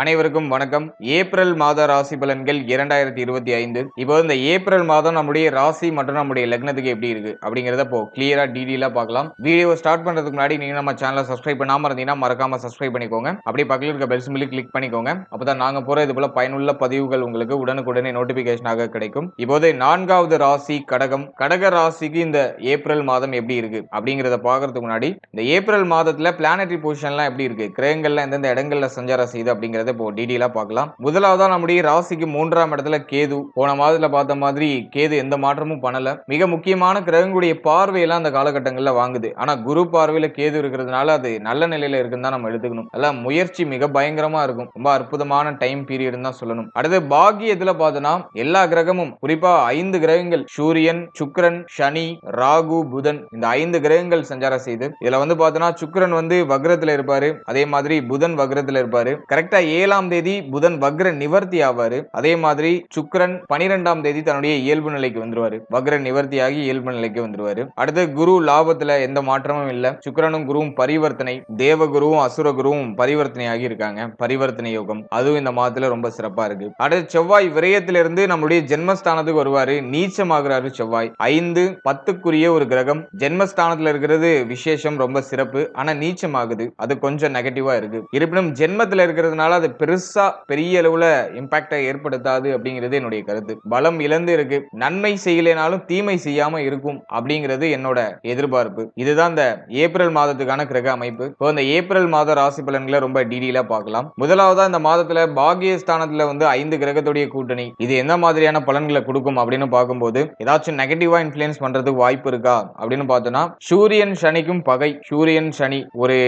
அனைவருக்கும் வணக்கம். ஏப்ரல் மாத ராசி பலன்கள் இரண்டாயிரத்தி இருபத்தி ஐந்து. இப்போ இந்த ஏப்ரல் மாதம் நம்முடைய ராசி மற்றும் நம்முடைய லக்னத்துக்கு எப்படி இருக்கு அப்படிங்கிறத இப்போ கிளியரா டீடெயிலா பார்க்கலாம். வீடியோ ஸ்டார்ட் பண்றதுக்கு முன்னாடி நீங்க நம்ம சேனலை சப்ஸ்கிரைப் பண்ணாம இருந்தீங்கன்னா மறக்காம சப்ஸ்கிரைப் பண்ணிக்கோங்க. அப்படி பக்கத்தில் இருக்க பெல் சிம்பிளி கிளிக் பண்ணிக்கோங்க. அப்பதான் நாங்க போற இது போல பயனுள்ள பதிவுகள் உங்களுக்கு உடனுக்குடனே நோட்டிபிகேஷனாக கிடைக்கும். இப்போது நான்காவது ராசி கடகம். கடக ராசிக்கு இந்த ஏப்ரல் மாதம் எப்படி இருக்கு அப்படிங்கிறத பாக்குறதுக்கு முன்னாடி இந்த ஏப்ரல் மாதத்துல பிளானட்டரி பொசிஷன்லாம் எப்படி இருக்கு? கிரகங்கள்லாம் எந்தெந்த இடங்கள்ல சஞ்சாரம் செய்யுது அப்படிங்கிறத இப்போ டீடெயிலா பார்க்கலாம். முதலாவதா நம்முடைய ராசிக்கு மூன்றாம் இடத்துல கேது. போன மாதத்துல பார்த்த மாதிரி கேது எந்த மாற்றமும் பண்ணல. மிக முக்கியமான கிரகங்களுடைய பார்வையெல்லாம் அந்த காலகட்டங்களில் வாங்குது. ஆனா குரு பார்வையில கேது இருக்கிறதுனால அது நல்ல நிலையில இருக்குன்னு தான் நம்ம எடுத்துக்கணும். அதான் முயற்சி மிக பயங்கரமா இருக்கும். ரொம்ப அற்புதமான டைம் பீரியட் தான் சொல்லணும். அடுத்து பாக்கியத்துல பார்த்தோம்னா எல்லா கிரகமும் குறிப்பா ஐந்து கிரகங்கள் சூரியன் சுக்ரன் சனி ராகு புதன் இந்த ஐந்து கிரகங்கள் சஞ்சாரம் செய்து இதுல வந்து பார்த்தோம்னா சுக்ரன் வந்து வக்ரத்துல இருப்பாரு. அதே மாதிரி புதன் வக்ரத்துல இருப்பாரு. கரெக்டா ஏழாம் தேதி புதன் வக்ர நிவர்த்தி ஆவாரு. அதே மாதிரி சுக்கரன் பனிரெண்டாம் தேதி தன்னுடைய இயல்பு நிலைக்கு வந்துருவாரு. வக்ர நிவர்த்தியாகி இயல்பு நிலைக்கு வந்துருவாரு. அடுத்து குரு லாபத்துல எந்த மாற்றமும் இல்ல. சுக்கிரனும் குருவும் பரிவர்த்தனை தேவகுருவும் அசுர குருவும் பரிவர்த்தனை ஆகி இருக்காங்க. பரிவர்த்தனை யோகம் அதுவும் இந்த மாதத்துல ரொம்ப சிறப்பா இருக்கு. அடுத்து செவ்வாய் விரயத்திலிருந்து நம்மளுடைய ஜென்மஸ்தானத்துக்கு வருவாரு. நீச்சமாகிறாரு செவ்வாய். ஐந்து பத்துக்குரிய ஒரு கிரகம். ஜென்மஸ்தானத்துல இருக்கிறது விசேஷம் ரொம்ப சிறப்பு. ஆனா நீச்சமாகுது. அது கொஞ்சம் நெகட்டிவா இருக்கு. இருப்பினும் ஜென்மத்துல இருக்கிறதுனால அது பெருசா பெரிய அளவுல இம்பாக்டை ஏற்படுத்தாது அப்படிங்கிறது என்னுடைய கருத்து. பலம் இழந்து இருக்கு. நன்மை செய்யலைனாலும் தீமை செய்யாம இருக்கும் அப்படிங்கிறது என்னோட எதிர்பார்ப்பு. இதுதான் இந்த ஏப்ரல் மாதத்துக்கான கிரக அமைப்பு. இப்போ இந்த ஏப்ரல் மாத ராசி பலன்களை ரொம்ப டீடெயிலா பார்க்கலாம். முதலாவதா இந்த மாதத்துல பாகியஸ்தானத்துல வந்து ஐந்து கிரகத்துடைய கூட்டணி. இது எந்த மாதிரியான பலன்களை கொடுக்கும் அப்படின்னு பார்க்கும்போது ஏதாச்சும் நெகட்டிவா இன்ஃபுளுயன்ஸ் பண்றதுக்கு வாய்ப்பு இருக்கா அப்படின்னு பார்த்தோம்னா சூரியன் சனிக்கும் பகை. சூரியன் சனி ஒரு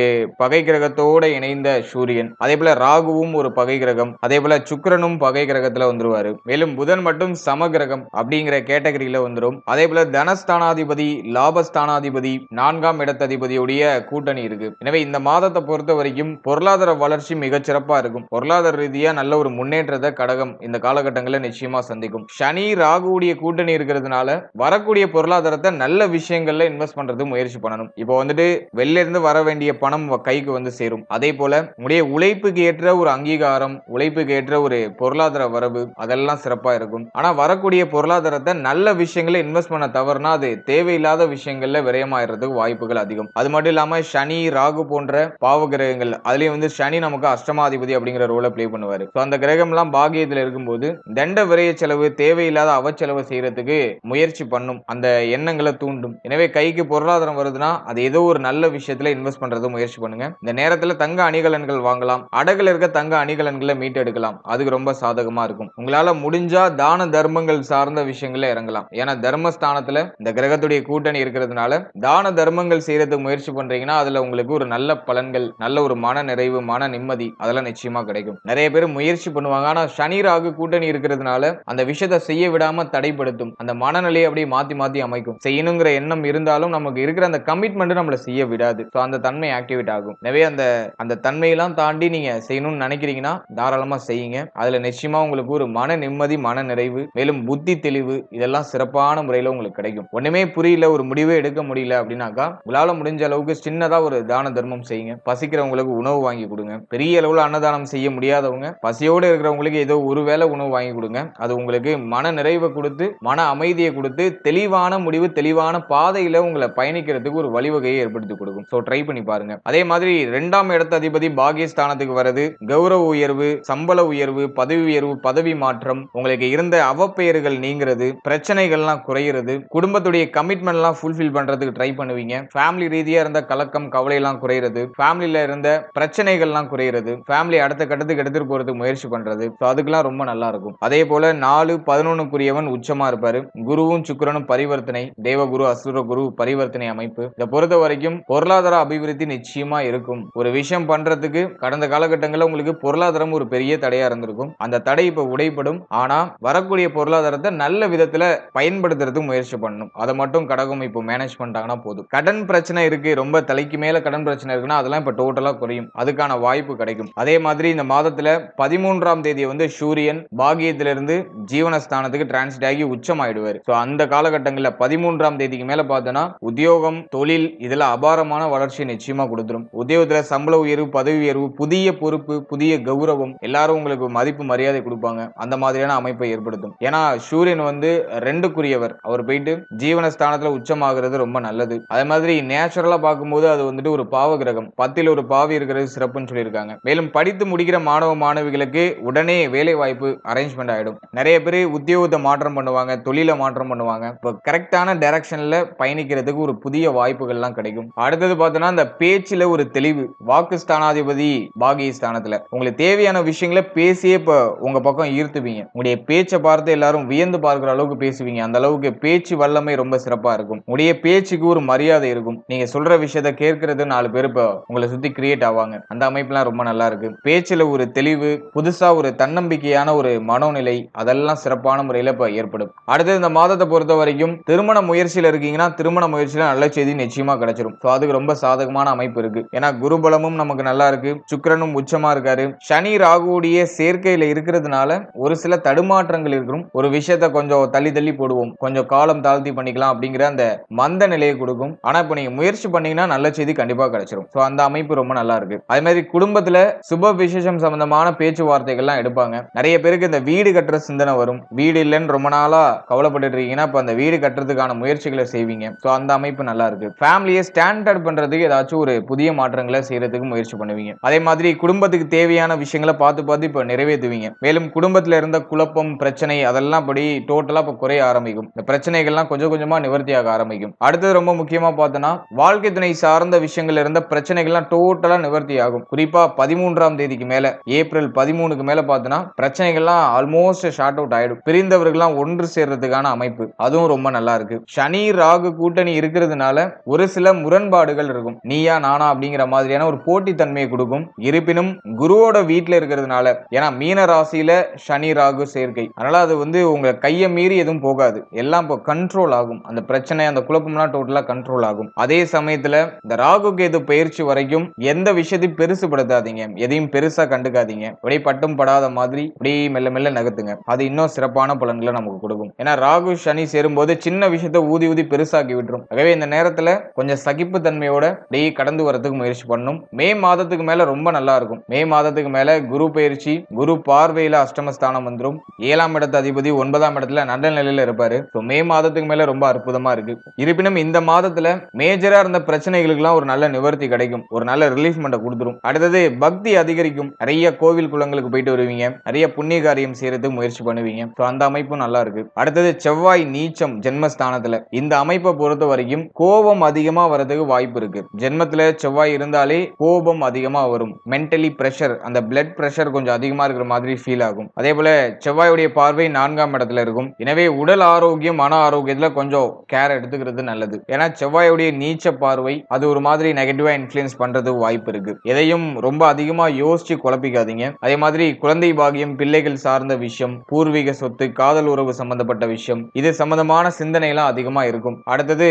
பகை கிரகத்தோட இணைந்த சூரியன். அதே போல ராகுவும் ஒரு பகை கிரகம். அதே போல சுக்கிரனும் பகை கிரகத்துல வந்துருவாரு. மேலும் புதன் மட்டும் சம கிரகம் அப்படிங்கிற கேட்டகரியில வந்துரும். அதே போல தனஸ்தானாதிபதி லாபஸ்தானாதிபதி நான்காம் இடத்ததிபதியுடைய கூட்டணி இருக்கு. எனவே இந்த மாதத்தை பொறுத்த வரைக்கும் பொருளாதார வளர்ச்சி மிக சிறப்பா இருக்கும். பொருளாதார ரீதியா நல்ல ஒரு முன்னேற்றத்தை கடகம் இந்த காலகட்டங்களில் நிச்சயமா சந்திக்கும். சனி ராகுடைய கூட்டணி இருக்கிறதுனால வரக்கூடிய பொருளாதாரத்தை நல்ல விஷயங்கள்ல இன்வெஸ்ட் பண்றது முயற்சி பண்ணணும். இப்போ வந்துட்டு வெளில இருந்து வர வேண்டிய பணம் கைக்கு வந்து சேரும். அதே போல உடைய உழைப்புக்கு ஏற்ற ஒரு அங்கீகாரம் உழைப்புக்கு ஏற்ற ஒரு பொருளாதார வரவு அதெல்லாம் சிறப்பாக இருக்கும். ஆனால் வரக்கூடிய பொருளாதாரத்தை நல்ல விஷயங்களை இன்வெஸ்ட் பண்ண தவறுனா அது தேவையில்லாத விஷயங்கள்ல விரயமாகிறதுக்கு வாய்ப்புகள் அதிகம். அது மட்டும் இல்லாமல் சனி ராகு போன்ற பாவ கிரகங்கள் அதுலயும் வந்து சனி நமக்கு அஷ்டமாதிபதி அப்படிங்கிற ரோலை பிளே பண்ணுவார். ஸோ அந்த கிரகம்லாம் பாகியத்தில் இருக்கும்போது தண்ட விரைய செலவு தேவையில்லாத அவச்செலவு செய்யறதுக்கு முயற்சி பண்ணும். அந்த எண்ணங்களை தூண்டும். எனவே கைக்கு பொருளாதாரம் வருதுன்னா அது ஏதோ ஒரு நல்ல விஷயத்துல இன்வெஸ்ட் பண்றது முயற்சி பண்ணுங்க. இந்த நேரத்தில் தங்க அணிகலன்கள் வாங்கலாம். அடகுல இருக்க தங்க அணிகலன்களை மீட்டெடுக்கலாம். அதுக்கு ரொம்ப சாதகமா இருக்கும். உங்களால முடிஞ்சா தான தர்மங்கள் சார்ந்த விஷயங்கள இறங்கலாம். ஏன்னா தர்மஸ்தானத்துல இந்த கிரகத்துடைய கூட்டணி இருக்கிறதுனால தான தர்மங்கள் செய்யறதுக்கு முயற்சி பண்றீங்கன்னா அதுல உங்களுக்கு ஒரு நல்ல பலன்கள் நல்ல ஒரு மன நிறைவு மன நிம்மதி அதெல்லாம் நிச்சயமா கிடைக்கும். நிறைய பேர் முயற்சி பண்ணுவாங்க. ஆனா சனி ராகு கூட்டணி இருக்கிறதுனால அந்த விஷயத்தை செய்ய விடாம தடைப்படுத்தும். அந்த மனநிலையை அப்படியே மாத்தி மாத்தி அமைக்கும். செய்யணுங்கிற எண்ணம் இருந்தாலும் நமக்கு இருக்கிற அந்த கமிட்மெண்ட் நம்மள செய்ய விடாது. ஸோ அந்த தன்மை ஆக்டிவேட் ஆகும். எனவே அந்த அந்த தன்மையெல்லாம் தாண்டி நீங்க செய்யணும்னு நினைக்கிறீங்கன்னா தாராளமா செய்யுங்க. அதுல நிச்சயமா உங்களுக்கு ஒரு மன நிம்மதி மன நிறைவு மேலும் புத்தி தெளிவு இதெல்லாம் சிறப்பான முறையில உங்களுக்கு கிடைக்கும். ஒண்ணுமே புரியல ஒரு முடிவே எடுக்க முடியல அப்படின்னாக்கா உங்களால முடிஞ்ச அளவுக்கு சின்னதா ஒரு தான தர்மம் செய்யுங்க. பசிக்கிறவங்களுக்கு உணவு வாங்கி கொடுங்க. பெரிய அளவுல அன்னதானம் செய்ய முடியாதவங்க பசியோடு இருக்கிறவங்களுக்கு ஏதோ ஒரு வேளை உணவு வாங்கி கொடுங்க. அது உங்களுக்கு மன நிறைவை கொடுத்து மன அமைதியை கொடுத்து தெளிவான முடிவு தெளிவான பாதையில உங்களை பயணிக்கிறதுக்கு ஒரு வழிவகையை ஏற்படுத்தி கொடுக்கும். ஸோ ட்ரை பண்ணி பாருங்க. அதே மாதிரி ரெண்டாம் இடத்த அதிபதி பாகிஸ்தானத்துக்கு வர்றது கௌரவ உயர்வு சம்பள உயர்வு பதவி உயர்வு பதவி மாற்றம் உங்களுக்கு இருந்த அவப்பெயர்கள் நீங்கிறது பிரச்சனைகள்லாம் குறையிறது குடும்பத்துடைய கமிட்மெண்ட்லாம் ஃபுல்ஃபில் பண்றதுக்கு ட்ரை பண்ணுவீங்க. ஃபேமிலி ரீதியா இருந்த கலக்கம் கவலையெல்லாம் குறையிறது. ஃபேமிலியில இருந்த பிரச்சனைகள்லாம் குறையிறது. ஃபேமிலி அடுத்த கட்டத்துக்கு எடுத்துட்டு போறதுக்கு முயற்சி பண்றது. ஸோ அதுக்கெல்லாம் ரொம்ப நல்லா இருக்கும். அதே போல நாலு பதினொன்னுக்குரியவன் உச்சமா இருப்பாரு. குருவும் சுக்கிரனும் பரிவர்த்தனை தேவகுரு அசுர குரு பரிவர்த்தனை அமைப்பு. இதை பொறுத்த வரைக்கும் பொருளாதார அபிவிருத்தி நிச்சயமா இருக்கும். ஒரு விஷயம் பண்றதுக்கு கடந்த காலகட்டங்களில் உங்களுக்கு பொருளாதாரம் ஒரு பெரிய தடையா இருந்திருக்கும். அந்த தடை இப்ப உடைப்படும் ஆனா வரக்கூடிய பொருளாதாரத்தை நல்ல விதத்துல பயன்படுத்துறதுக்கு முயற்சி பண்ணணும். அதை மட்டும் கடகம் இப்போ மேனேஜ் பண்ணிட்டாங்கன்னா போதும். கடன் பிரச்சனை இருக்கு. ரொம்ப தலைக்கு மேல கடன் பிரச்சனை இருக்குன்னா அதெல்லாம் இப்ப டோட்டலா குறையும். அதுக்கான வாய்ப்பு கிடைக்கும். அதே மாதிரி இந்த மாதத்துல பதிமூன்றாம் தேதி வந்து சூரியன் பாகியத்திலிருந்து ஜீவனஸ்தானத்துக்கு டிரான்ஸ்ட் ஆகி உச்சமாயிடுவார். ஸோ அந்த காலகட்டங்களில் பதிமூன்றாம் தேதிக்கு மேல பார்த்தோன்னா உத்தியோகம் தொழில் இதுல அபாரமான வளர்ச்சி நிச்சயமா கொடுத்துரும். உத்தியோகத்துல சம்பள உயர்வு பதவி உயர்வு புதிய பொறுப்பு புதிய கௌரவம் எல்லாரும் உங்களுக்கு மதிப்பு மரியாதை கொடுப்பாங்க. அந்த மாதிரியான அமைப்பை ஏற்படுத்தும். ஏன்னா சூரியன் வந்து ரெண்டுக்குரியவர். அவர் போயிட்டு ஜீவனஸ்தானத்துல உச்சமாகிறது ரொம்ப நல்லது. அதே மாதிரி நேச்சுரலா பார்க்கும்போது அது வந்துட்டு ஒரு பாவ கிரகம் பத்தில் ஒரு பாவி இருக்கிறது சிறப்புன்னு சொல்லியிருக்காங்க. மேலும் படித்து முடிக்கிற மாணவ மாணவிகளுக்கு உடனே வேலை வாய்ப்பு அரேஞ்ச்மெண்ட் ஆயிடும். நிறைய பேர் உத்தியோகத்தை மாற்றம் பண்ணுவாங்க தொழிலை மாற்றம் பண்ணுவாங்க. இப்போ கரெக்டான டைரக்ஷன்ல பயணிக்கிறதுக்கு ஒரு புதிய வாய்ப்புகள்லாம் கிடைக்கும். அடுத்தது பார்த்தோன்னா இந்த பேச்சில் ஒரு தெளிவு. வாக்கு ஸ்தானாதிபதி பாகிய ஸ்தானத்துல உங்களுக்கு தேவையான விஷயங்களை பேசியே இப்போ உங்கள் பக்கம் ஈர்த்துவீங்க உங்களுடைய பேச்சை பார்த்து எல்லாரும் வியந்து பார்க்குற அளவுக்கு பேசுவீங்க. அந்த அளவுக்கு பேச்சு வல்லமை ரொம்ப சிறப்பாக இருக்கும். உங்களுடைய பேச்சுக்கு ஒரு மரியாதை இருக்கும். நீங்கள் சொல்கிற விஷயத்த கேட்கறது நாலு பேர் இப்போ உங்களை சுற்றி கிரியேட் ஆவாங்க. அந்த அமைப்புலாம் ரொம்ப நல்லா இருக்கு. பேச்சில் ஒரு தெளிவு புதுசாக ஒரு தன்னம்பிக்கையான ஒரு மனோநிலை அதெல்லாம் சிறப்பான முறையில் இப்போ ஏற்படும். அடுத்து இந்த மாதத்தை பொறுத்த வரைக்கும் திருமண முயற்சியில் இருக்கீங்கன்னா திருமண முயற்சியில் நல்ல செய்தி நிச்சயமாக கிடைச்சிடும் ஸோ அதுக்கு ரொம்ப சாதகமான அமைப்பு இருக்கு. ஏன்னா குருபலமும் நமக்கு நல்லா இருக்கு. சுக்கிரனும் உச்சமாக இருக்காரு. சனி ராகுடைய சேர்க்கையில இருக்கிறதுனால ஒரு சில தடுமாற்றங்கள் இருக்கும். ஒரு விஷயத்த கொஞ்சம் தள்ளி தள்ளி போடுவோம். கொஞ்சம் காலம் தாழ்த்தி பண்ணிக்கலாம் அப்படிங்கிற அந்த மந்த நிலையை கொடுக்கும். ஆனா இப்போ நீங்க முயற்சி பண்ணீங்கன்னா நல்ல செய்தி கண்டிப்பா கிடைச்சிரும். ஸோ அந்த அமைப்பு ரொம்ப நல்லா இருக்கு. அதே மாதிரி குடும்பத்துல சுப விசேஷம் சம்பந்தமான பேச்சுவார்த்தைகள்லாம் எடுப்பாங்க. நிறைய பேருக்கு இந்த வீடு கட்டுற சிந்தனை வரும். வீடு இல்லைன்னு ரொம்ப நாளா கவலைப்பட்டு இருக்கீங்கன்னா இப்போ அந்த வீடு கட்டுறதுக்கான முயற்சிகளை செய்வீங்க. ஸோ அந்த அமைப்பு நல்லா இருக்கு. ஃபேமிலியை ஸ்டாண்டர்ட் பண்றதுக்கு ஏதாச்சும் ஒரு புதிய மாற்றங்களை செய்யறதுக்கு முயற்சி பண்ணுவீங்க. அதே மாதிரி குடும்பத்துக்கு தேவையான விஷயங்களை பார்த்து பார்த்து இப்போ நிறைவேற்றுவீங்க. மேலும் குடும்பத்தில் இருந்த குழப்பம் பிரச்சனை அதெல்லாம் படி டோட்டலாக இப்போ குறைய ஆரம்பிக்கும். இந்த பிரச்சனைகள்லாம் கொஞ்சம் கொஞ்சமா நிவர்த்தியாக ஆரம்பிக்கும். அடுத்தது ரொம்ப முக்கியமாக பார்த்தோன்னா வாழ்க்கை துணை சார்ந்த விஷயங்கள் இருந்த பிரச்சனைகள்லாம் டோட்டலாக நிவர்த்தி ஆகும். குறிப்பா பதிமூன்றாம் தேதிக்கு மேல ஏப்ரல் பதிமூணுக்கு மேல பார்த்தோன்னா பிரச்சனைகள்லாம் ஆல்மோஸ்ட் ஷார்ட் அவுட் ஆயிடும். பிரிந்தவர்கள்லாம் ஒன்று சேர்றதுக்கான அமைப்பு. அதுவும் ரொம்ப நல்லா இருக்கு. சனி ராகு கூட்டணி இருக்கிறதுனால ஒரு சில முரண்பாடுகள் இருக்கும். நீயா நானா அப்படிங்கிற மாதிரியான ஒரு போட்டித்தன்மையை கொடுக்கும். இருப்பினும் குரு குருவோட வீட்டில் இருக்கிறதுனால ஏன்னா மீன ராசியில சனி ராகு சேர்க்கை. அதனால அது வந்து உங்களை கையை மீறி எதுவும் போகாது. எல்லாம் இப்போ கண்ட்ரோல் ஆகும். அந்த பிரச்சனை அந்த குழப்பம்லாம் டோட்டலா கண்ட்ரோல் ஆகும். அதே சமயத்தில் இந்த ராகு கேது பயிற்சி வரைக்கும் எந்த விஷயத்தையும் பெருசுபடுத்தாதீங்க. எதையும் பெருசா கண்டுக்காதீங்க. அப்படியே பட்டும் படாத மாதிரி அப்படியே மெல்ல மெல்ல நகர்த்துங்க. அது இன்னும் சிறப்பான பலன்களை நமக்கு கொடுக்கும். ஏன்னா ராகு சனி சேரும்போது சின்ன விஷயத்த ஊதி ஊதி பெருசாக்கி விட்டுரும். ஆகவே இந்த நேரத்தில் கொஞ்சம் சகிப்பு தன்மையோட அப்படியே கடந்து வரதுக்கு முயற்சி பண்ணும். மே மாதத்துக்கு மேலே ரொம்ப நல்லா இருக்கும். மே மாதம் மாதத்துக்கு மேல குரு பயிற்சி குரு பார்வையில அஷ்டமஸ்தானம் வந்துடும் ஏழாம் இடத்து அதிபதி ஒன்பதாம் இடத்துல நல்ல நிலையில இருப்பாரு. ஸோ மே மாதத்துக்கு மேல ரொம்ப அற்புதமா இருக்கு. இருப்பினும் இந்த மாதத்துல மேஜரா இருந்த பிரச்சனைகளுக்கெல்லாம் ஒரு நல்ல நிவர்த்தி கிடைக்கும். ஒரு நல்ல ரிலீஃப்மெண்ட்டை கொடுத்துரும். அடுத்தது பக்தி அதிகரிக்கும். நிறைய கோவில் குளங்களுக்கு போயிட்டு வருவீங்க. நிறைய புண்ணிய காரியம் செய்யறதுக்கு முயற்சி பண்ணுவீங்க. ஸோ அந்த அமைப்பும் நல்லா இருக்கு. அடுத்தது செவ்வாய் நீச்சம் ஜென்மஸ்தானத்துல. இந்த அமைப்பை பொறுத்த வரைக்கும் கோபம் அதிகமா வரதுக்கு வாய்ப்பு இருக்கு. ஜென்மத்துல செவ்வாய் இருந்தாலே கோபம் அதிகமா வரும். மென்டலி பிரஷர் அந்த பிளட் பிரஷர் கொஞ்சம் அதிகமா இருக்கிற மாதிரி ஃபீல் ஆகும். அதே போல செவ்வாயுடைய பார்வை நான்காம் இடத்துல இருக்கும். எனவே உடல் ஆரோக்கியம் மன ஆரோக்கியத்துல கொஞ்சம் கேர் எடுத்துக்கிறது நல்லது. ஏன்னா செவ்வாயுடைய நீச்ச பார்வை அது ஒரு மாதிரி நெகட்டிவாக இன்ஃப்ளூயன்ஸ் பண்றது வாய்ப்பு இருக்கு. எதையும் ரொம்ப அதிகமா யோசிச்சு குழப்பிக்காதீங்க. அதே மாதிரி குழந்தை பாகியம் பிள்ளைகள் சார்ந்த விஷயம் பூர்வீக சொத்து காதல் உறவு சம்பந்தப்பட்ட விஷயம் இது சம்பந்தமான சிந்தனை எல்லாம் அதிகமா இருக்கும். அடுத்தது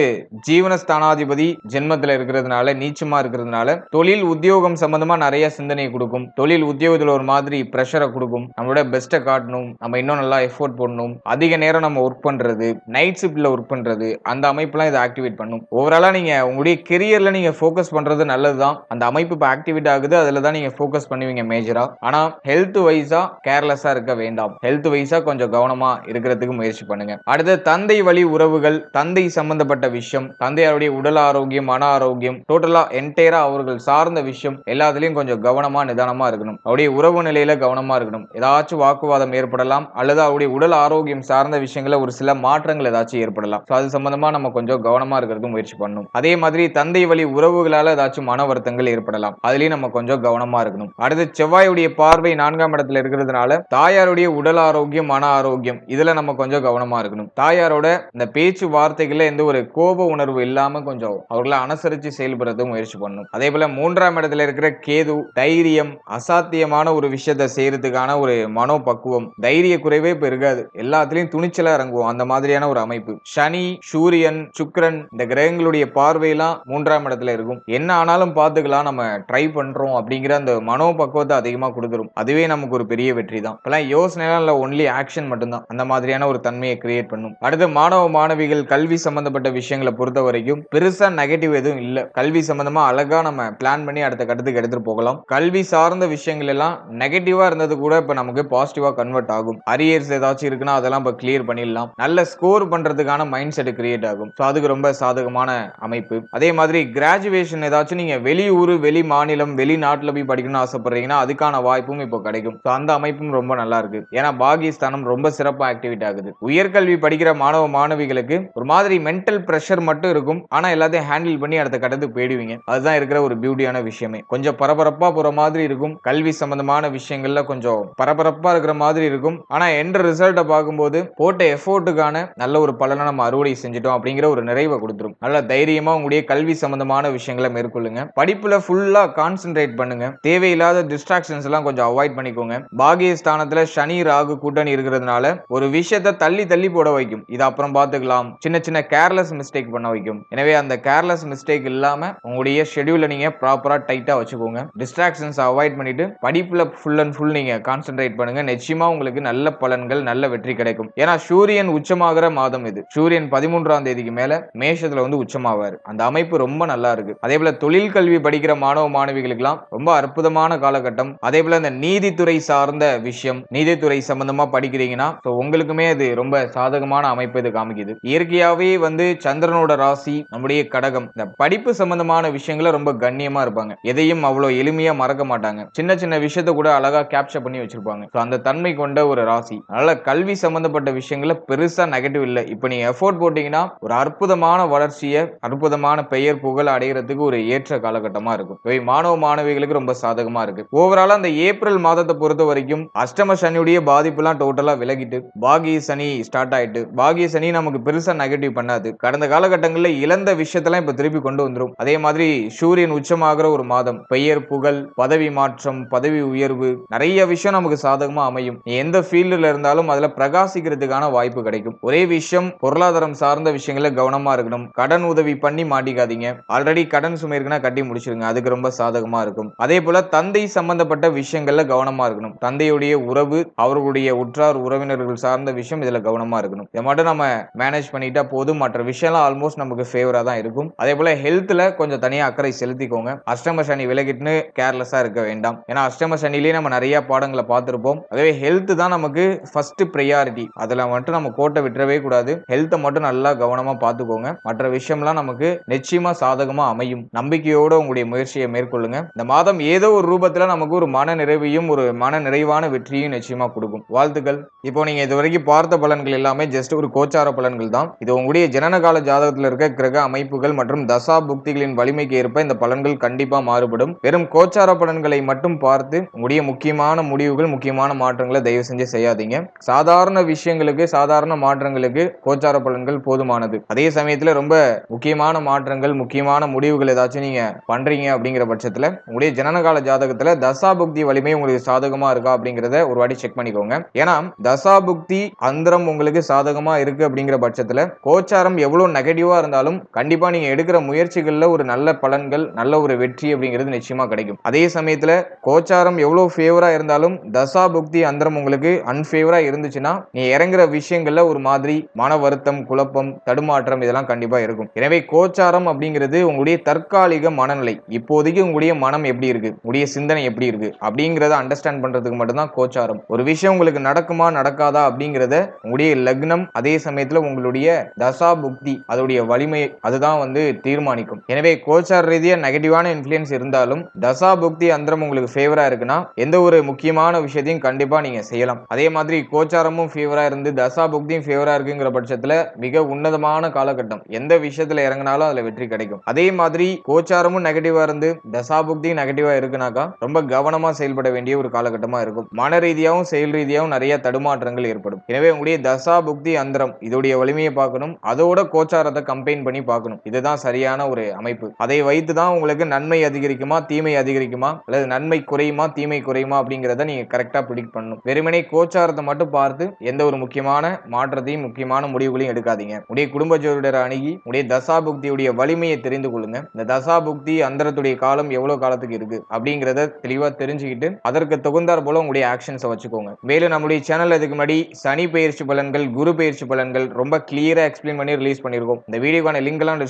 ஜீவனஸ்தானாதிபதி ஜென்மத்துல இருக்கிறதுனால நீச்சமா இருக்கிறதுனால தொழில் உத்தியோகம் சம்பந்தமா நிறைய சிந்தனை கொடுக்கும். தொழில் உத்தியோகத்தில் ஒரு மாதிரி ப்ரெஷரை கொடுக்கும். நம்மளோட பெஸ்ட்டை காட்டணும். நம்ம இன்னும் நல்லா எஃபோர்ட் பண்ணணும் அதிக நேரம் நம்ம ஒர்க் பண்றது நைட் ஷிஃப்டில் ஒர்க் பண்றது அந்த அமைப்புலாம் இதை ஆக்டிவேட் பண்ணும். ஓவராலா நீங்க உங்களுடைய கெரியர்ல நீங்க ஃபோக்கஸ் பண்றது நல்லதுதான். அந்த அமைப்பு இப்போ ஆக்டிவேட் ஆகுது. அதில் தான் நீங்க ஃபோக்கஸ் பண்ணுவீங்க மேஜரா ஆனா ஹெல்த் வைஸா கேர்லெஸ்ஸா இருக்க வேண்டாம். ஹெல்த் வைஸா கொஞ்சம் கவனமா இருக்கிறதுக்கு முயற்சி பண்ணுங்க. அடுத்து தந்தை வழி உறவுகள் தந்தை சம்பந்தப்பட்ட விஷயம் தந்தையாருடைய உடல் ஆரோக்கியம் மன ஆரோக்கியம் டோட்டலா என்டையராக அவர்கள் சார்ந்த விஷயம் எல்லாத்துலேயும் கொஞ்சம் கவனமா நிதானம் இருக்கணும். அவருடைய உறவு நிலையில கவனமாக இருக்கணும். ஏதாச்சும் வாக்குவாதம் ஏற்படலாம் அல்லது அவருடைய உடல் ஆரோக்கியம் சார்ந்த விஷயங்களில் ஒரு சில மாற்றங்கள் ஏதாச்சும் ஏற்படலாம். ஸோ அது சம்மந்தமாக நம்ம கொஞ்சம் கவனமாக இருக்கிறது முயற்சி பண்ணணும். அதே மாதிரி தந்தை வழி உறவுகளால் ஏதாச்சும் மன வருத்தங்கள் ஏற்படலாம். அதுலேயும் நம்ம கொஞ்சம் கவனமாக இருக்கணும். அடுத்து செவ்வாயுடைய பார்வை நான்காம் இடத்துல இருக்கிறதுனால தாயாருடைய உடல் ஆரோக்கியம் மன ஆரோக்கியம் இதில் நம்ம கொஞ்சம் கவனமாக இருக்கணும். தாயாரோட இந்த பேச்சு வார்த்தைகளில் எந்த ஒரு கோப உணர்வு இல்லாமல் கொஞ்சம் அவர்களை அனுசரித்து செயல்படுறது முயற்சி பண்ணணும். அதே போல மூன்றாம் இடத்துல இருக்கிற கேது தைரியம் அசாத்தியமான ஒரு விஷயத்த செய்யறதுக்கான ஒரு மனோபக்குவம் தைரிய குறைவே இப்ப இருக்காது. எல்லாத்துலயும் துணிச்சலா இறங்குவோம். அந்த மாதிரியான ஒரு அமைப்பு. சனி சூரியன் சுக்கரன் இந்த கிரகங்களுடைய பார்வையெல்லாம் மூன்றாம் இடத்துல இருக்கும். என்ன ஆனாலும் பார்த்துக்கலாம். நம்ம ட்ரை பண்றோம் அப்படிங்கிற அந்த மனோபக்குவத்தை அதிகமா கொடுத்துரும். அதுவே நமக்கு ஒரு பெரிய வெற்றி தான். இப்பெல்லாம் யோசனைலாம் இல்லை ஒன்லி ஆக்ஷன் மட்டும்தான். அந்த மாதிரியான ஒரு தன்மையை கிரியேட் பண்ணும். அடுத்து மாணவ மாணவிகள் கல்வி சம்பந்தப்பட்ட விஷயங்களை பொறுத்த வரைக்கும் பெருசா நெகட்டிவ் எதுவும் இல்லை. கல்வி சம்பந்தமா அழகா நம்ம பிளான் பண்ணி அடுத்த கட்டத்துக்கு எடுத்துட்டு போகலாம். கல்வி சார் சார்ந்த விஷயங்கள் எல்லாம் நெகட்டிவா இருந்தது கூட இப்ப நமக்கு பாசிட்டிவா கன்வெர்ட் ஆகும். அரியர்ஸ் ஏதாச்சும் இருக்குன்னா அதெல்லாம் இப்ப கிளியர் பண்ணிடலாம். நல்ல ஸ்கோர் பண்றதுக்கான மைண்ட் செட் கிரியேட் ஆகும். ஸோ அதுக்கு ரொம்ப சாதகமான அமைப்பு. அதே மாதிரி கிராஜுவேஷன் ஏதாச்சும் நீங்க வெளியூர் வெளி மாநிலம் வெளிநாட்டுல போய் படிக்கணும்னு ஆசைப்படுறீங்கன்னா அதுக்கான வாய்ப்பும் இப்போ கிடைக்கும். ஸோ அந்த அமைப்பும் ரொம்ப நல்லா இருக்கு. ஏன்னா பாகிஸ்தானம் ரொம்ப சிறப்பாக ஆக்டிவேட் ஆகுது. உயர்கல்வி படிக்கிற மாணவ மாணவிகளுக்கு ஒரு மாதிரி மென்டல் ப்ரெஷர் மட்டும் இருக்கும். ஆனா எல்லாத்தையும் ஹேண்டில் பண்ணி அடுத்த கட்டத்துக்கு போயிடுவீங்க. அதுதான் இருக்கிற ஒரு பியூட்டியான விஷயமே. கொஞ்சம் பரபரப்பா போற மாதிரி இருக்கும். கல்வி சம்பந்தமான விஷயங்கள்ல கொஞ்சம் பரபரப்பா இருக்கிற மாதிரி இருக்கும். ஆனா என்ற ரிசல்ட்டை பார்க்கும்போது போட்ட எஃபோர்ட்டுக்கான நல்ல ஒரு பலனை நம்ம அறுவடை செஞ்சுட்டோம் அப்படிங்கிற ஒரு நிறைவை கொடுத்துரும். நல்ல தைரியமா உங்களுடைய கல்வி சம்பந்தமான விஷயங்களை மேற்கொள்ளுங்க. படிப்புல ஃபுல்லா கான்சென்ட்ரேட் பண்ணுங்க. தேவையில்லாத டிஸ்ட்ராக்ஷன்ஸ் எல்லாம் கொஞ்சம் அவாய்ட் பண்ணிக்கோங்க. பாகிய ஸ்தானத்துல சனி ராகு கூட்டணி இருக்கிறதுனால ஒரு விஷயத்த தள்ளி தள்ளி போட வைக்கும். இது அப்புறம் பார்த்துக்கலாம். சின்ன சின்ன கேர்லெஸ் மிஸ்டேக் பண்ண வைக்கும். எனவே அந்த கேர்லெஸ் மிஸ்டேக் இல்லாம உங்களுடைய ஷெடியூல நீங்க ப்ராப்பரா டைட்டா வச்சுக்கோங்க. டிஸ்ட்ராக்ஷன்ஸ் அவாய்ட் பண்ணிட்டு படிப்புல ஃபுல் அண்ட் ஃபுல் நீங்க கான்சென்ட்ரேட் பண்ணுங்க. நிச்சயமா உங்களுக்கு நல்ல பலன்கள் நல்ல வெற்றி கிடைக்கும். ஏன்னா சூரியன் உச்சமாகிற மாதம் இது. சூரியன் பதிமூன்றாம் தேதிக்கு மேல மேஷத்துல வந்து உச்சமாவார். அந்த அமைப்பு ரொம்ப நல்லா இருக்கு. அதே போல தொழில் கல்வி படிக்கிற மாணவ மாணவிகளுக்கெல்லாம் ரொம்ப அற்புதமான காலகட்டம். அதே போல இந்த நீதித்துறை சார்ந்த விஷயம் நீதித்துறை சம்பந்தமா படிக்கிறீங்கன்னா உங்களுக்குமே அது ரொம்ப சாதகமான அமைப்பு இது காமிக்குது. இயற்கையாவே வந்து சந்திரனோட ராசி நம்முடைய கடகம். இந்த படிப்பு சம்பந்தமான விஷயங்கள ரொம்ப கண்ணியமா இருப்பாங்க. எதையும் அவ்வளவு எளிமையா மறக்க மாட்டாங்க. சின்ன சின்ன விஷயத்த கூட அழகா கேப்சர் பண்ணி வச்சிருப்பாங்க. ஸோ அந்த தன்மை கொண்ட ஒரு ராசி. அதனால கல்வி சம்பந்தப்பட்ட விஷயங்கள பெருசா நெகட்டிவ் இல்லை. இப்போ நீங்க எஃபோர்ட் போட்டீங்கன்னா ஒரு அற்புதமான வளர்ச்சியை அற்புதமான பெயர் புகழ் அடைகிறதுக்கு ஒரு ஏற்ற காலகட்டமா இருக்கும். இவை மாணவ மாணவிகளுக்கு ரொம்ப சாதகமா இருக்கு. ஓவராலா அந்த ஏப்ரல் மாதத்தை பொறுத்த வரைக்கும் அஷ்டம சனியுடைய பாதிப்புலாம் டோட்டலா விலகிட்டு பாகிய சனி ஸ்டார்ட் ஆயிட்டு பாகிய சனி நமக்கு பெருசா நெகட்டிவ் பண்ணாது. கடந்த காலகட்டங்களில் இழந்த விஷயத்தெல்லாம் இப்ப திருப்பி கொண்டு வந்துடும் அதே மாதிரி சூரியன் உச்சமாகிற ஒரு மாதம் பெயர் புகழ் பதவி மாற்றம் பதவி உயர்வு நிறைய விஷயம் நமக்கு சாதகமா அமையும். எந்த ஃபீல்டுல இருந்தாலும் அதுல பிரகாசிக்கிறதுக்கான வாய்ப்பு கிடைக்கும். ஒரே விஷயம் பொருளாதாரம் சார்ந்த விஷயங்கள கவனமா இருக்கணும். கடன் உதவி பண்ணி மாட்டிக்காதீங்க. ஆல்ரெடி கடன் சுமை இருக்குன்னா கட்டி முடிச்சிருங்க. அதுக்கு ரொம்ப சாதகமா இருக்கும். அதே போல தந்தை சம்பந்தப்பட்ட விஷயங்கள்ல கவனமா இருக்கணும். தந்தையுடைய உறவு அவர்களுடைய உற்றார் உறவினர்கள் சார்ந்த விஷயம் இதுல கவனமா இருக்கணும். இதை மட்டும் நம்ம மேனேஜ் பண்ணிட்டா போதும். மற்ற விஷயம்லாம் ஆல்மோஸ்ட் நமக்கு ஃபேவரா தான் இருக்கும். அதே போல ஹெல்த்ல கொஞ்சம் தனியா அக்கறை செலுத்திக்கோங்க. அஷ்டம சனி விலகிட்டுன்னு கேர்லெஸ்ஸா இருக்க வேண்டாம். ஏன்னா அஷ்டம சனிலேயே நம்ம நிறைய பாடங்களை பார்த்துருப்போம். அதுவே ஹெல்த் தான் நமக்கு ஃபர்ஸ்ட் ப்ரையாரிட்டி அதில் மட்டும் நம்ம கோட்டை விட்டுறவே கூடாது. ஹெல்த்தை மட்டும் நல்லா கவனமாக பார்த்துக்கோங்க. மற்ற விஷயம்லாம் நமக்கு நிச்சயமாக சாதகமாக அமையும். நம்பிக்கையோட உங்களுடைய முயற்சியை மேற்கொள்ளுங்க. இந்த மாதம் ஏதோ ஒரு ரூபத்தில் நமக்கு ஒரு மன நிறைவையும் ஒரு மன நிறைவான வெற்றியும் நிச்சயமாக கொடுக்கும். வாழ்த்துக்கள். இப்போ நீங்கள் இது வரைக்கும் பார்த்த பலன்கள் எல்லாமே ஜஸ்ட் ஒரு கோச்சார பலன்கள் தான். இது உங்களுடைய ஜனனகால ஜாதகத்தில் இருக்க கிரக அமைப்புகள் மற்றும் தசா புக்திகளின் வலிமைக்கு ஏற்ப இந்த பலன்கள் கண்டிப்பாக மாறுபடும். வெறும் கோச்சார பலன்களை மட்டும் பார்த்து உங்களுடைய முக்கியமான முடிவுகள் முக்கியமான மாற்றங்களை தயவு செஞ்சு செய்யாதீங்க. சாதாரண விஷயங்களுக்கு சாதாரண மாற்றங்களுக்கு கோச்சார பலன்கள் போதுமானது. அதே சமயத்தில் ரொம்ப முக்கியமான மாற்றங்கள் முக்கியமான முடிவுகள் ஏதாச்சும் நீங்க பண்றீங்க அப்படிங்கிற பட்சத்தில் உங்களுடைய ஜனனகால ஜாதகத்தில் தசாபுக்தி வலிமை உங்களுக்கு சாதகமா இருக்கா அப்படிங்கிறத ஒரு வாட்டி செக் பண்ணிக்கோங்க. ஏன்னா தசாபுக்தி அந்தரம் உங்களுக்கு சாதகமா இருக்கு அப்படிங்கிற பட்சத்தில் கோச்சாரம் எவ்வளவு நெகட்டிவா இருந்தாலும் கண்டிப்பா நீங்க எடுக்கிற முயற்சிகளில் ஒரு நல்ல பலன்கள் நல்ல ஒரு வெற்றி அப்படிங்கிறது நிச்சயமா கிடைக்கும். அதே சமயத்தில் கோச்சாரம் எவ்வளோ ஃபேவராக இருந்தாலும் தசாபுக்தி அந்தரம் உங்களுக்கு அன்ஃபேவராக இருந்துச்சுன்னா நீ இறங்குற விஷயங்களில் ஒரு மாதிரி மன வருத்தம் குழப்பம் தடுமாற்றம் இதெல்லாம் கண்டிப்பாக இருக்கும். எனவே கோச்சாரம் அப்படிங்கிறது உங்களுடைய தற்காலிக மனநிலை. இப்போதைக்கு உங்களுடைய மனம் எப்படி இருக்கு? உங்களுடைய சிந்தனை எப்படி இருக்கு? அப்படிங்கிறத அண்டர்ஸ்டாண்ட் பண்ணுறதுக்கு மட்டும்தான் கோச்சாரம். ஒரு விஷயம் உங்களுக்கு நடக்குமா நடக்காதா அப்படிங்கிறத உங்களுடைய லக்னம் அதே சமயத்தில் உங்களுடைய தசா புக்தி அதோடைய வலிமை அதுதான் வந்து தீர்மானிக்கும். எனவே கோச்சார ரீதியாக நெகட்டிவான இன்ஃப்ளூயன்ஸ் இருந்தாலும் தசா புக்தி அந்தரம் உங்களுக்கு ஃபேவரா இருக்குன்னா எந்த ஒரு முக்கியமான விஷயத்தையும் கண்டிப்பா நீங்க செய்யலாம். அதே மாதிரி கோச்சாரமும் ஃபேவரா இருந்து தசா புக்தியும் ஃபேவரா இருக்குங்கிற பட்சத்துல மிக உன்னதமான காலகட்டம். எந்த விஷயத்துல இறங்கினாலும் அதுல வெற்றி கிடைக்கும். அதே மாதிரி கோச்சாரமும் நெகட்டிவா இருந்து தசா புக்தியும் நெகட்டிவா இருக்குனாக்கா ரொம்ப கவனமா செயல்பட வேண்டிய ஒரு காலகட்டமா இருக்கும். மன ரீதியாகவும் செயல் ரீதியாகவும் நிறைய தடுமாற்றங்கள் ஏற்படும். எனவே உங்களுடைய தசா புக்தி அந்தரம் இதோடைய வலிமையை பார்க்கணும். அதோட கோச்சாரத்தை கம்பைன் பண்ணி பார்க்கணும். இதுதான் சரியான ஒரு அமைப்பு. அதை வைத்து தான் உங்களுக்கு நன்மை அதிகரிக்குமா தீமை அதிகரிக்குமா அல்லது நன்மை குறையுமா தீமை குறையுமா அப்படிங்கிறத நீங்கள் கரெக்டாக ப்ரிடிக்ட் பண்ணணும். வெறுமனே கோச்சாரத்தை மட்டும் பார்த்து எந்த ஒரு முக்கியமான மாற்றத்தையும் முக்கியமான முடிவுகளையும் எடுக்காதீங்க. உடைய குடும்ப ஜோதிடரை அணுகி உடைய தசா புக்தியுடைய வலிமையை தெரிந்து கொள்ளுங்க. இந்த தசா புக்தி அந்தரத்துடைய காலம் எவ்வளோ காலத்துக்கு இருக்கு அப்படிங்கிறத தெளிவாக தெரிஞ்சுக்கிட்டு அதற்கு தகுந்தார் போல உங்களுடைய ஆக்ஷன்ஸை வச்சுக்கோங்க. மேலும் நம்முடைய சேனல் இதுக்கு முன்னாடி சனி பயிற்சி பலன்கள் குரு பயிற்சி பலன்கள் ரொம்ப கிளியராக எக்ஸ்பிளைன் பண்ணி ரிலீஸ் பண்ணியிருக்கோம். இந்த வீடியோக்கான லிங்க் எல்லாம்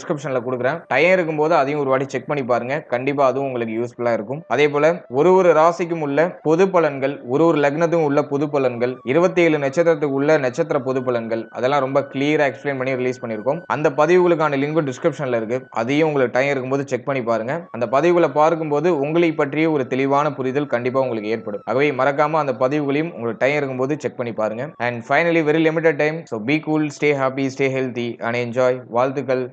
கொடுக்குறேன். டைம் இருக்கும்போது அதையும் ஒரு வாட்டி செக் பண்ணி பாருங்க. கண்டிப்பாக அதுவும் உங்களுக்கு யூஸ்ஃபுல்லாக இருக்கும். அதே போல ஒரு ஒரு ராசிக்கும் உள்ள பொது பலன்கள் ஒரு ஒரு லக்னத்துக்கும் உள்ள பொது பலன்கள் இருபத்தி ஏழு நட்சத்திரத்துக்கு உள்ள நட்சத்திர பொது பலன்கள் அதெல்லாம் ரொம்ப கிளியரா எக்ஸ்பிளைன் பண்ணி ரிலீஸ் பண்ணியிருக்கோம். அந்த பதிவுகளுக்கான லிங்க் டிஸ்கிரிப்ஷன்ல இருக்கு. அதையும் உங்களுக்கு டைம் இருக்கும்போது செக் பண்ணி பாருங்க. அந்த பதிவுகளை பார்க்கும்போது உங்களை பற்றிய ஒரு தெளிவான புரிதல் கண்டிப்பா உங்களுக்கு ஏற்படும். ஆகவே மறக்காம அந்த பதிவுகளையும் உங்களுக்கு டைம் இருக்கும்போது செக் பண்ணி பாருங்க. And finally very limited time so be cool stay happy stay healthy and enjoy வாழ்த்துக்கள்.